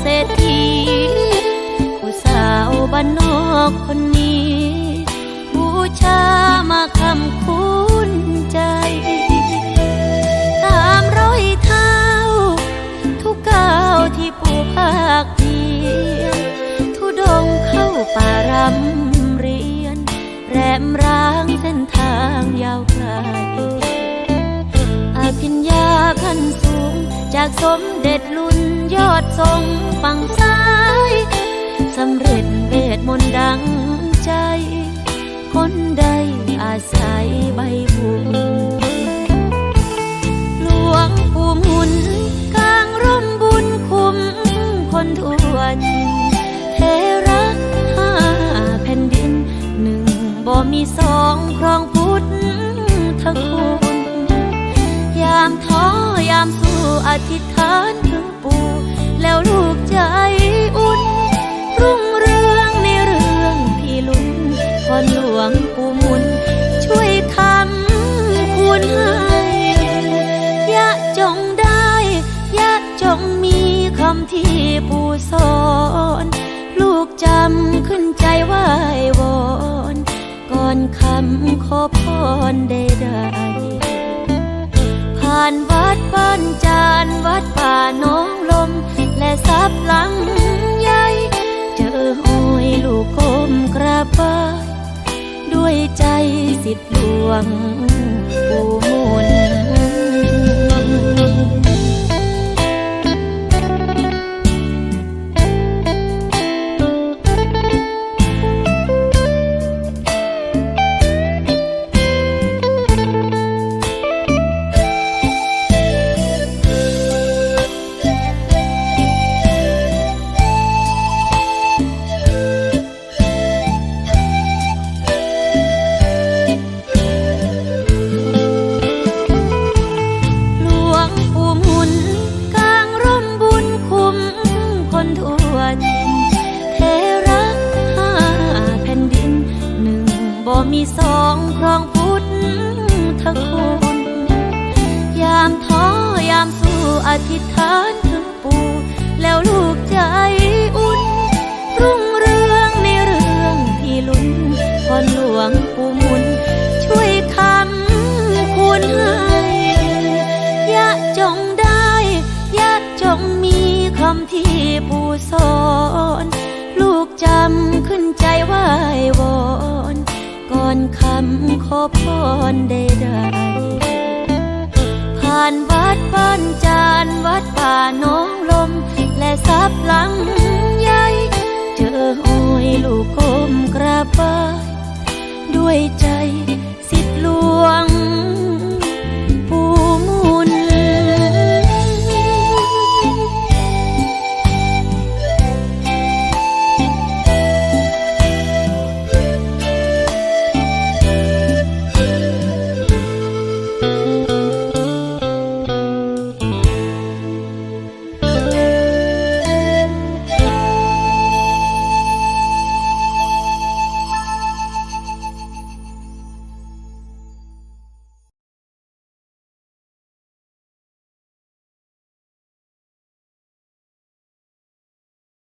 เศรษฐีผู้สาวบ้านนอกคนนี้ บูชามาคำคุ้นใจตามรอยเท้า ทุกก้าวที่ผู้ภาคเพียทุดงเข้าป่ารำเรียน แรมร้างเส้นทางยาวไกลอภิญญาพันส จากสมเด็จลุนยอดทรงฝั่งซ้ายสำเร็จเวทมนต์ดังใจ คนใดอาศัยใบบุญหลวงปู่หมุนกลางร่มบุญคุ้มคนทวนเทระห้าแผ่นดินหนึ่งบ่มีสองครองพุทธทคุณามท้อยามสู้อธิษฐานถึงปู่แล้วลูกใจอุ่น รุ่งเรืองในเรื่องพี่ลุ้นพรหลวงปู่มุน ช่วยทำคุณให้ยะจงได้ยะจงมีคำที่ปู่สอน ลูกจำขึ้นใจไหว้วอน ก่อนคำขอพรใดๆผ่านวัดบ้านจานวัดป่าน้องลม และซับหลังใหญ่เจอหอยลูกกมกราบไหว้ด้วยใจสิทธิ์หลวงปู่มุน สอนลูกจำขึ้นใจไหว้วอน ก่อนคำขอพรใดๆผ่านวัดบ้านจานวัดป่าน้องลม และซับหลังใหญ่เจอหอยลูกก้มกราบไหว้ด้วยใจ